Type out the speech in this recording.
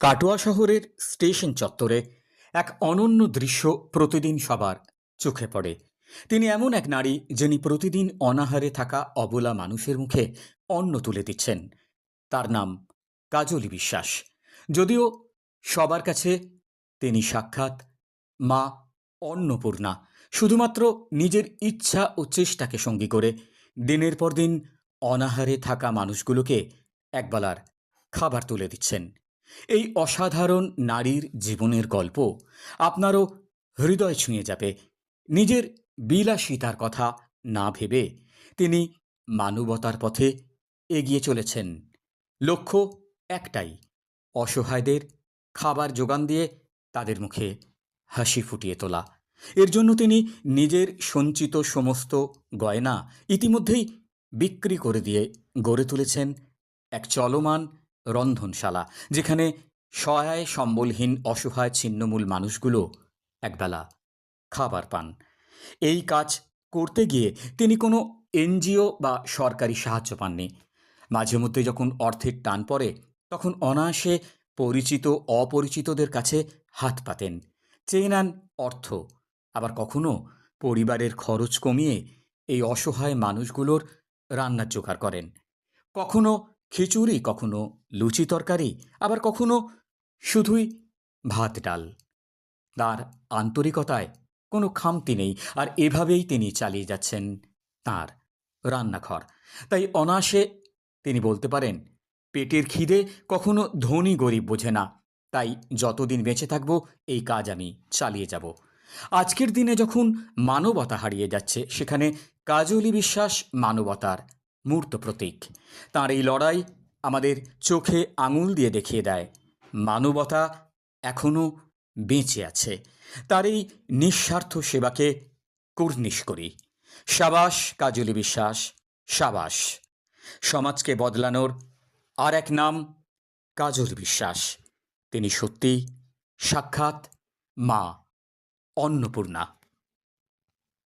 কাটোয়া শহরের স্টেশন চত্বরে এক অনন্য দৃশ্য প্রতিদিন সবার চোখে পড়ে। তিনি এমন এক নারী যিনি প্রতিদিন অনাহারে থাকা অবলা মানুষের মুখে অন্ন তুলে দিচ্ছেন। তার নাম কাজলি বিশ্বাস। যদিও সবার কাছে তিনি সাক্ষাৎ, মা অন্নপূর্ণা, শুধুমাত্র নিজের ইচ্ছা ও চেষ্টাকে সঙ্গী করে দিনের পর দিন অনাহারে থাকা মানুষগুলোকে একবেলার খাবার তুলে দিচ্ছেন। এই অসাধারণ নারীর জীবনের গল্প আপনারও হৃদয় ছুঁয়ে যাবে। নিজের বিলাসিতার কথা না ভেবে তিনি মানবতার পথে এগিয়ে চলেছেন। লক্ষ্য একটাই, অসহায়দের খাবার যোগান দিয়ে তাদের মুখে হাসি ফুটিয়ে তোলা। এর জন্য তিনি নিজের সঞ্চিত সমস্ত গয়না ইতিমধ্যেই বিক্রি করে দিয়ে গড়ে তুলেছেন এক চলমান রন্ধনশালা, যেখানে সহায় সম্বলহীন অসহায় ছিন্নমূল মানুষগুলো একবেলা খাবার পান। এই কাজ করতে গিয়ে তিনি কোনো এনজিও বা সরকারি সাহায্য পাননি। মাঝে মধ্যে যখন অর্থের টান পড়ে, তখন অনায়াসে পরিচিত, অপরিচিতদের কাছে হাত পাতেন। চেয়ে নেন অর্থ। আবার কখনো পরিবারের খরচ কমিয়ে এই অসহায় মানুষগুলোর রান্নার জোগাড় করেন। কখনো খিচুড়ি, কখনো লুচি তরকারি, আবার কখনো শুধুই ভাত ডাল। তার আন্তরিকতায় কোনো খামতি নেই, আর এভাবেই তিনি চালিয়ে যাচ্ছেন তার রান্নাঘর। তাই অনায়াসে তিনি বলতে পারেন, পেটের খিদে কখনো ধনী গরিব বোঝে না, তাই যতদিন বেঁচে থাকব, এই কাজ আমি চালিয়ে যাব। আজকের দিনে যখন মানবতা হারিয়ে যাচ্ছে, সেখানে কাজলি বিশ্বাস মানবতার মূর্ত প্রতীক। তাঁর এই লড়াই আমাদের চোখে আঙুল দিয়ে দেখিয়ে দেয়। মানবতা এখনও বেঁচে আছে। তার এই নিঃস্বার্থ সেবাকে কুর্নিশ করি। সাবাস, কাজলি বিশ্বাস, সাবাস। সমাজকে বদলানোর আর এক নাম কাজল বিশ্বাস। তিনি সত্যি সাক্ষাৎ মা অন্নপূর্ণা।